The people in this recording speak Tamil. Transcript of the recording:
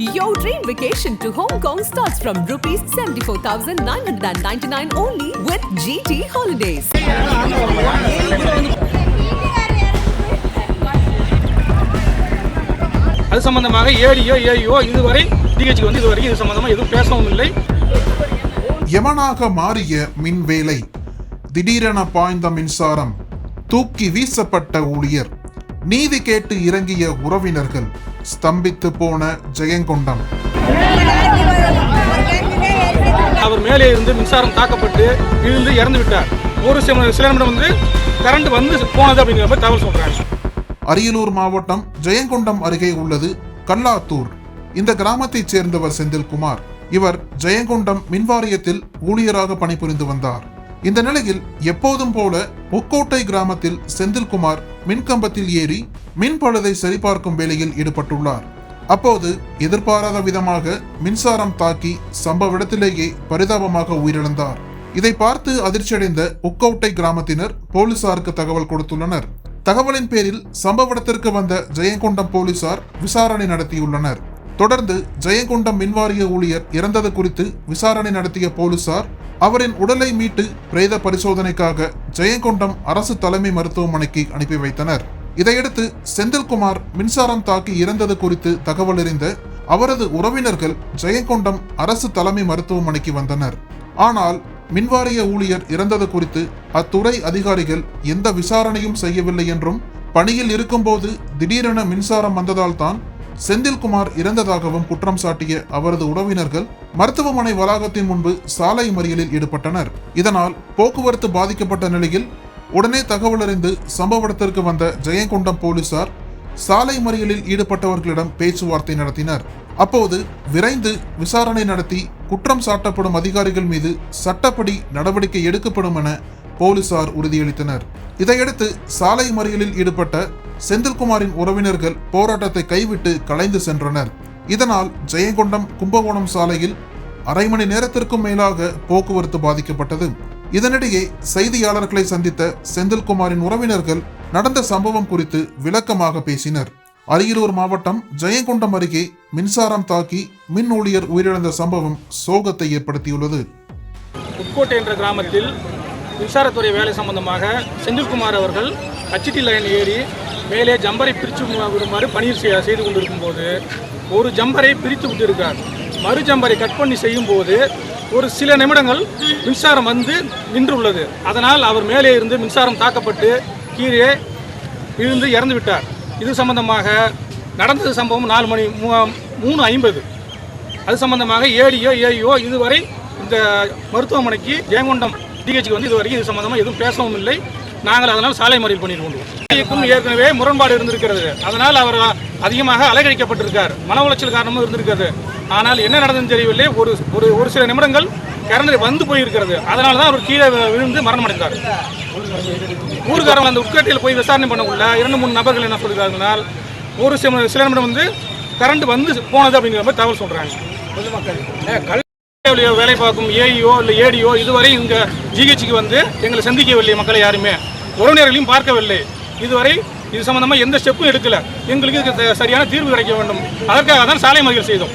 Your dream vacation to Hong Kong starts from rupees 74,999 only with GT Holidays. அது சம்பந்தமாக ஏடியோ ஏஇஓ இதுவரை டிஹெச்க்கு வந்து இதுவரைக்கும் இது சம்பந்தமாக எதுவும் பேசவும் இல்லை. யமனாக மாறிய மின்வேலை. திடீரென பாய்ந்த மின்சாரம். தூக்கி வீசப்பட்ட ஊழியர். நீதி கேட்டு இறங்கிய உறவினர்கள். ஸ்தம்பித்து போன ஜெயங்கொண்டம். அவர் மேலே இருந்து மின்சாரம் தாக்கப்பட்டு விழுந்து இறந்து விட்டார். ஒரு சில சில நிமிடம் வந்து கரண்ட் வந்து போனது அப்படிங்கிற மாதிரி தகவல் சொல்றாங்க அரியலூர் மாவட்டம் ஜெயங்கொண்டம் அருகே உள்ளது கல்லாத்தூர். இந்த கிராமத்தைச் சேர்ந்தவர் செந்தில்குமார். இவர் ஜெயங்கொண்டம் மின்வாரியத்தில் ஊழியராக பணிபுரிந்து வந்தார். இந்த நிலையில் எப்போதும் போல முக்கோட்டை கிராமத்தில் செந்தில்குமார் மின்கம்பத்தில் ஏறி மின்பழுதை சரிபார்க்கும் வேலையில் ஈடுபட்டுள்ளார். அப்போது எதிர்பாராத விதமாக மின்சாரம் தாக்கி சம்பவ இடத்திலேயே பரிதாபமாக உயிரிழந்தார். இதை பார்த்து அதிர்ச்சியடைந்த உக்கவுட்டை கிராமத்தினர் போலீசாருக்கு தகவல் கொடுத்துள்ளனர். தகவலின் பேரில் சம்பவ இடத்திற்கு வந்த ஜெயங்கொண்டம் போலீசார் விசாரணை நடத்தியுள்ளனர். தொடர்ந்து ஜெயங்கொண்டம் மின்வாரிய ஊழியர் இறந்தது குறித்து விசாரணை நடத்திய போலீசார் அவரின் உடலை மீட்டு பிரேத பரிசோதனைக்காக ஜெயங்கொண்டம் அரசு தலைமை மருத்துவமனைக்கு அனுப்பி வைத்தனர். இதையடுத்து செந்தில்குமார் மின்சாரம் தாக்கி இறந்தது குறித்து தகவல் அறிந்த அவரது உறவினர்கள் ஜெயங்கொண்டம் அரசு தலைமை மருத்துவமனைக்கு வந்தனர். ஆனால் மின்வாரிய ஊழியர் இறந்தது குறித்து அத்துறை அதிகாரிகள் எந்த விசாரணையும் செய்யவில்லை என்றும் பணியில் இருக்கும்போது திடீரென மின்சாரம் வந்ததால் தான் செந்தில்குமார் இறந்ததாகவும் குற்றம் சாட்டிய அவரது உறவினர்கள் மருத்துவமனை வளாகத்தின் முன்பு சாலை மறியலில் ஈடுபட்டனர். இதனால் போக்குவரத்து பாதிக்கப்பட்ட நிலையில் உடனே தகவல் அறிந்து சம்பவ இடத்திற்கு வந்த ஜெயங்கொண்டம் போலீசார் சாலை மறியலில் ஈடுபட்டவர்களிடம் பேச்சுவார்த்தை நடத்தினர். அப்போது விரைந்து விசாரணை நடத்தி குற்றம் சாட்டப்படும் அதிகாரிகள் மீது சட்டப்படி நடவடிக்கை எடுக்கப்படும் என போலீசார் உறுதியளித்தனர். இதையடுத்து சாலை மறியலில் ஈடுபட்ட செந்தில்குமாரின் உறவினர்கள் போராட்டத்தை கைவிட்டு கலைந்து சென்றனர். இதனால் ஜெயங்கொண்டம் கும்பகோணம் சாலையில் அரை மணி நேரத்திற்கும் மேலாக போக்குவரத்து பாதிக்கப்பட்டது. இதனிடையே செய்தியாளர்களை சந்தித்த செந்தில்குமாரின் உறவினர்கள் நடந்த சம்பவம் குறித்து விளக்கமாக பேசினர். அரியலூர் மாவட்டம் ஜெயங்கொண்டம் அருகே மின்சாரம் தாக்கி மின் ஊழியர் உயிரிழந்த சம்பவம் சோகத்தை ஏற்படுத்தியுள்ளது. உட்கோட்டை என்ற கிராமத்தில் மின்சாரத்துறை வேலை சம்பந்தமாக செந்தில்குமார் அவர்கள் ஹச்டி லைன் ஏறி மேலே ஜம்பரை பிரித்து விடுமாறு பணியில் செய்து கொண்டிருக்கும் போது ஒரு ஜம்பரை பிரித்து விட்டிருக்கார். மறு ஜம்பரை கட் பண்ணி செய்யும் போது ஒரு சில நிமிடங்கள் மின்சாரம் வந்து நின்றுள்ளது. அதனால் அவர் மேலே இருந்து மின்சாரம் தாக்கப்பட்டு கீழே விழுந்து இறந்து விட்டார். இது சம்பந்தமாக நடந்தது சம்பவம் நாலு மணி மூ- மூணு ஐம்பது. அது சம்பந்தமாக ஏடியோ ஏஇஓ இதுவரை இந்த மருத்துவமனைக்கு ஜெயங்கொண்டம் டிஹெச்சுக்கு வந்து இதுவரைக்கும் இது சம்பந்தமாக எதுவும் பேசவும் இல்லை. நாங்கள் அதனால் சாலை மறியல் பண்ணிட்டு கொண்டோம் ஏற்கனவே முரண்பாடு இருந்திருக்கிறது. அதனால் அவர் அதிகமாக அலைகழிக்கப்பட்டிருக்கார். மன உளைச்சல் காரணமும் இருந்திருக்கிறது. ஆனால் என்ன நடந்ததுன்னு தெரியவில்லை. ஒரு ஒரு ஒரு சில நிமிடங்கள் கரண்ட் வந்து போயிருக்கிறது. அதனால தான் அவர் கீழே விழுந்து மரணம் அடைந்தார் ஊருக்காரங்க அந்த உட்கட்டியில் போய் விசாரணை பண்ணக்குள்ள இரண்டு மூணு நபர்கள் என்ன சொல்கிறாங்கன்னா ஒரு சில சில நிமிடம் வந்து கரண்ட் வந்து போனது அப்படிங்கிற மாதிரி தகவல் சொல்கிறாங்க கல்வியில் வேலை பார்க்கும் ஏஇஓ இல்லை ஏடிஓ இதுவரை இங்கே ஜிஹெச்சுக்கு வந்து எங்களை சந்திக்கவில்லை மக்களை யாருமே. உறவினர்களையும் பார்க்கவில்லை. இதுவரை இது சம்பந்தமாக எந்த ஸ்டெப்பும் எடுக்கல. எங்களுக்கு சரியான தீர்வு கிடைக்க வேண்டும். அதற்காக தான் சாலை மறியல் செய்தோம்.